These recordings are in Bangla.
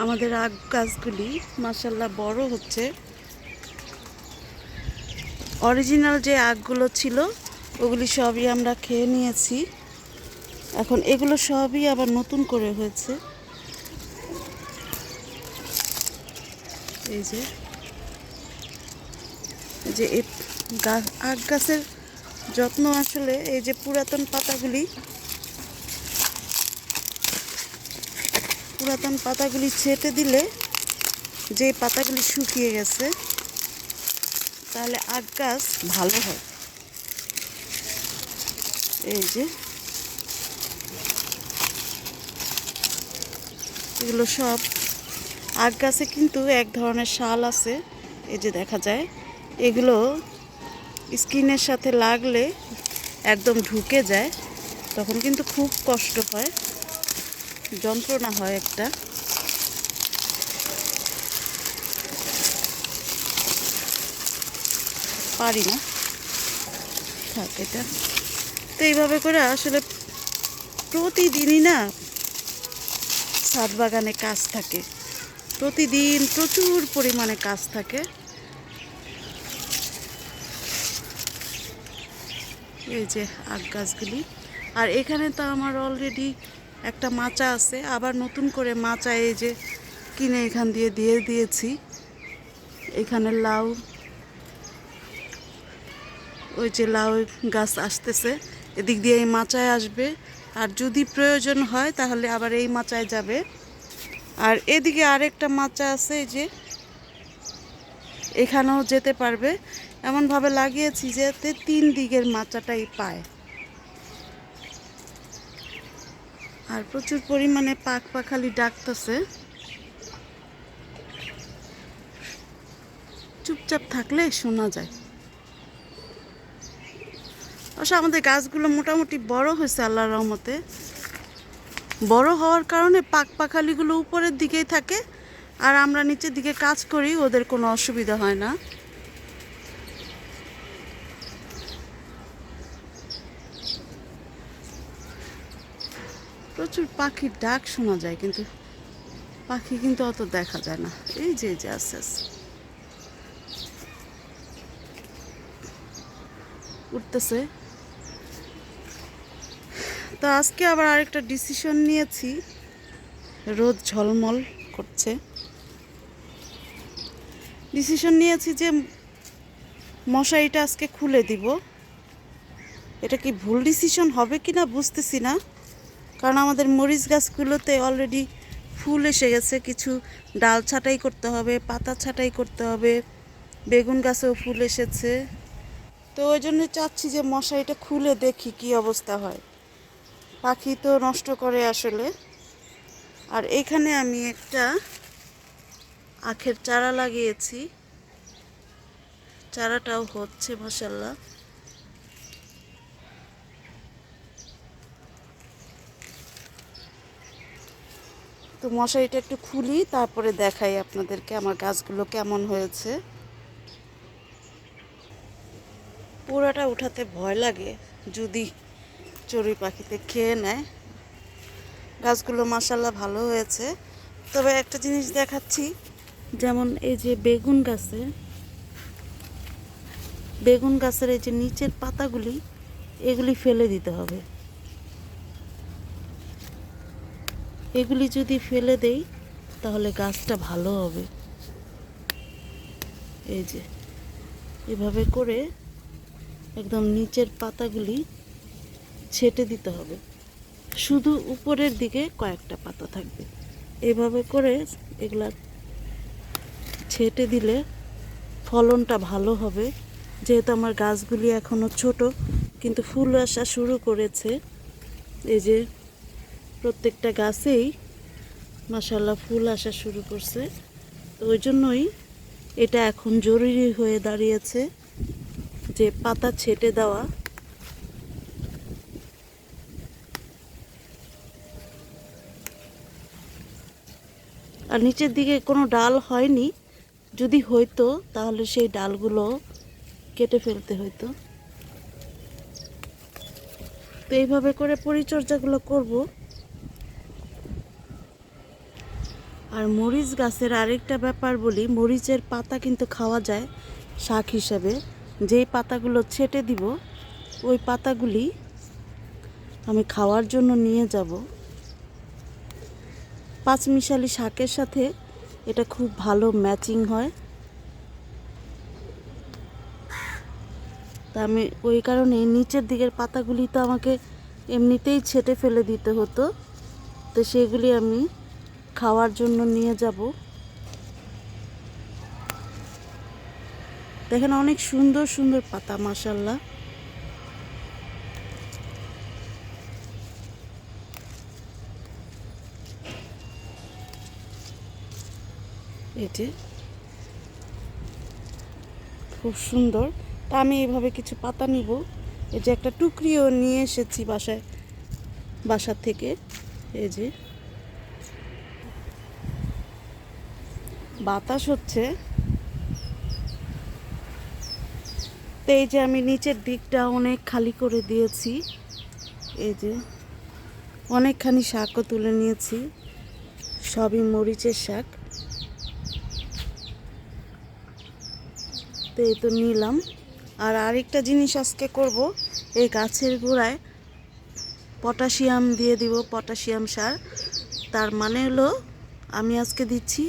আমাদের আগ গাছগুলি মাসাল্লাহ বড় হচ্ছে। অরিজিনাল যে আখগুলো ছিল, ওগুলি সবই আমরা খেয়ে নিয়েছি। এখন এগুলো সবই আবার নতুন করে হয়েছে। এই যে যে গাছ আখ গাছের যত্ন আসলে এই যে পুরাতন পাতাগুলি পুরাতন পাতাগুলি ছেটে দিলে যে পাতাগুলি শুকিয়ে গেছে, তাহলে আখ গাছ ভালো হয়। এই যে, এগুলো সব আখ গাছে কিন্তু এক ধরনের শাল আছে, এই যে দেখা যায়। এগুলো স্কিনের সাথে লাগলে একদম ঢুকে যায়, তখন কিন্তু খুব কষ্ট হয়। যন্ত্রণা হয় একটা। পারি না। থাক এটা। তো এইভাবে করে আসলে প্রতিদিনই না ছাদ বাগানে কাজ থাকে। প্রতিদিন প্রচুর পরিমাণে কাজ থাকে। এই যে আখ গাছগুলি। আর এখানে তো আমার অলরেডি একটা মাচা আছে, আবার নতুন করে মাচা এই যে কিনে এখান দিয়ে দিয়ে দিয়েছি। এখানে লাউ, ওই যে লাউ গাছ আসতেছে, এদিক দিয়ে এই মাচায় আসবে। আর যদি প্রয়োজন হয়, তাহলে আবার এই মাচায় যাবে। আর এদিকে আরেকটা মাচা আছে, এই যে এখানেও যেতে পারবে। এমনভাবে লাগিয়েছি যাতে তিন দিকের মাচাটাই পায়। আর প্রচুর পরিমাণে পাক পাখালি ডাকতেছে। চুপচাপ থাকলে শোনা যায়। অবশ্য আমাদের গাছগুলো মোটামুটি বড় হয়েছে আল্লাহ রহমতে। বড় হওয়ার কারণে পাক পাখালিগুলো উপরের দিকেই থাকে। আর আমরা নিচের দিকে কাজ করি, ওদের কোনো অসুবিধা হয় না। প্রচুর পাখির ডাক শোনা যায়, কিন্তু পাখি কিন্তু অত দেখা যায় না। এই যে যে, আস্তে আস্তে। উঠতেছে। তো আজকে আবার আরেকটা ডিসিশন নিয়েছি। রোদ ঝলমল করছে। ডিসিশন নিয়েছি যে মশারিটা আজকে খুলে দিব। এটা কি ভুল ডিসিশন হবে কি না বুঝতেছি না। কারণ আমাদের মরিচ গাছগুলোতে অলরেডি ফুল এসে গেছে, কিছু ডাল ছাঁটাই করতে হবে, পাতা ছাঁটাই করতে হবে, বেগুন গাছেও ফুল এসেছে। তো ওই জন্য চাচ্ছি যে মশারিটা খুলে দেখি কি অবস্থা হয়। পাখি তো নষ্ট করে আসলে। আর এখানে আমি একটা আখের চারা লাগিয়েছি। চারাটাও হচ্ছে মাসাল্লাহ তো মশারিটা একটু খুলি, তারপরে দেখাই আপনাদেরকে আমার গাছগুলো কেমন হয়েছে। পোড়াটা উঠাতে ভয় লাগে, যদি চড়ুই পাখিতে খেয়ে নেয়। গাছগুলো মাসাল্লাহ ভালো হয়েছে। তবে একটা জিনিস দেখাচ্ছি, যেমন এই যে বেগুন গাছে, বেগুন গাছের এই যে নিচের পাতাগুলি, এগুলি ফেলে দিতে হবে। এগুলি যদি ফেলে দেই, তাহলে গাছটা ভালো হবে। এই যে, এভাবে করে একদম নিচের পাতাগুলি ছেটে দিতে হবে। শুধু উপরের দিকে কয়েকটা পাতা থাকবে। এভাবে করে এগুলা ছেটে দিলে ফলনটা ভালো হবে। যেহেতু আমার গাছগুলি এখনও ছোট, কিন্তু ফুল আসা শুরু করেছে। এই যে প্রত্যেকটা গাছেই মাসাল্লাহ ফুল আসা শুরু করছে। তো ওই জন্যই এটা এখন জরুরি হয়ে দাঁড়িয়েছে যে পাতা ছেটে দেওয়া। আর নিচের দিকে কোনো ডাল হয়নি। যদি হইতো, তাহলে সেই ডালগুলো কেটে ফেলতে হইতো। তো এইভাবে করে পরিচর্যাগুলো করব। আর মরিচ গাছের আরেকটা ব্যাপার বলি, মরিচের পাতা কিন্তু খাওয়া যায় শাক হিসাবে। যেই পাতাগুলো ছেটে দিব, ওই পাতাগুলি আমি খাওয়ার জন্য নিয়ে যাব। পাঁচমিশালি শাকের সাথে এটা খুব ভালো ম্যাচিং হয়। তা আমি ওই কারণে নিচের দিকের পাতাগুলি তো আমাকে এমনিতেই ছেটে ফেলে দিতে হতো। তো সেগুলি আমি খাওয়ার জন্য নিয়ে যাব। দেখেন অনেক সুন্দর সুন্দর পাতা মাসাল্লাহ এটি খুব সুন্দর। তা আমি এইভাবে কিছু পাতা নিব। এই যে একটা টুকরিও নিয়ে এসেছি বাসায় বাসার থেকে। এই যে। বাতাস হচ্ছে। তো এই যে আমি নিচের দিকটা অনেক খালি করে দিয়েছি। এই যে অনেকখানি শাকও তুলে নিয়েছি। সবই মরিচের শাক। তো এই তো নিলাম। আর আরেকটা জিনিস আজকে করব, এই গাছের গোড়ায় পটাশিয়াম দিয়ে দিব, পটাশিয়াম সার। তার মানে হলো আমি আজকে দিচ্ছি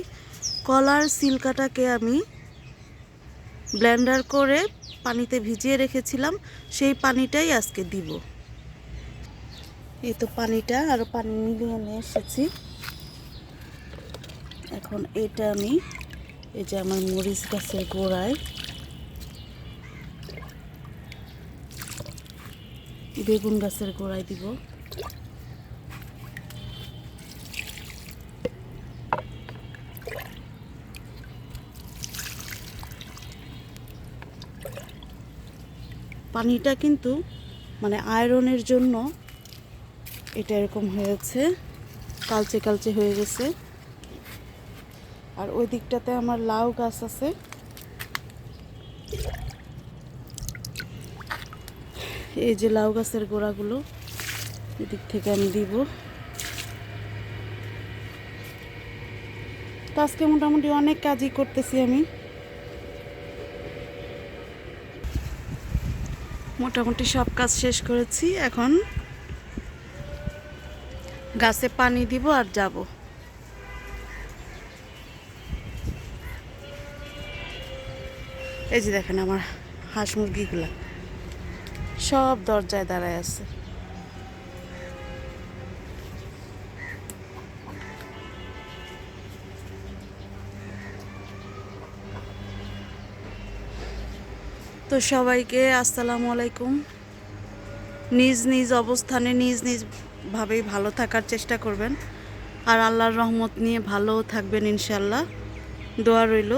কলার সিল্কাটাকে আমি ব্লেন্ডার করে পানিতে ভিজিয়ে রেখেছিলাম, সেই পানিটাই আজকে দিব। এই তো পানিটা আরও পানি নিয়ে এসেছি। এখন এটা আমি, এই যে আমার মরিচ গাছের গোড়ায় বেগুন গাছের গোড়ায় দিব। পানিটা কিন্তু মানে আয়রনের জন্য এটা এরকম হয়েছে, কালচে কালচে হয়ে গেছে। আর ওই দিকটাতে আমার লাউ গাছ আছে। এই যে লাউ গাছের গোড়াগুলো, এদিক থেকে আমি দিব। তো আজকে মোটামুটি অনেক কাজই করতেছি আমি। মোটামুটি সব কাজ শেষ করেছি, এখন গাছে পানি দিব আর যাব। এই যে দেখেন আমার হাঁস মুরগিগুলা, সব দরজায় দাঁড়ায় আছে। তো সবাইকে আসসালামু আলাইকুম। নিজ নিজ অবস্থানে, নিজ নিজ ভাবেই ভালো থাকার চেষ্টা করবেন। আর আল্লাহর রহমত নিয়ে ভালো থাকবেন ইনশাল্লাহ দোয়া রইল।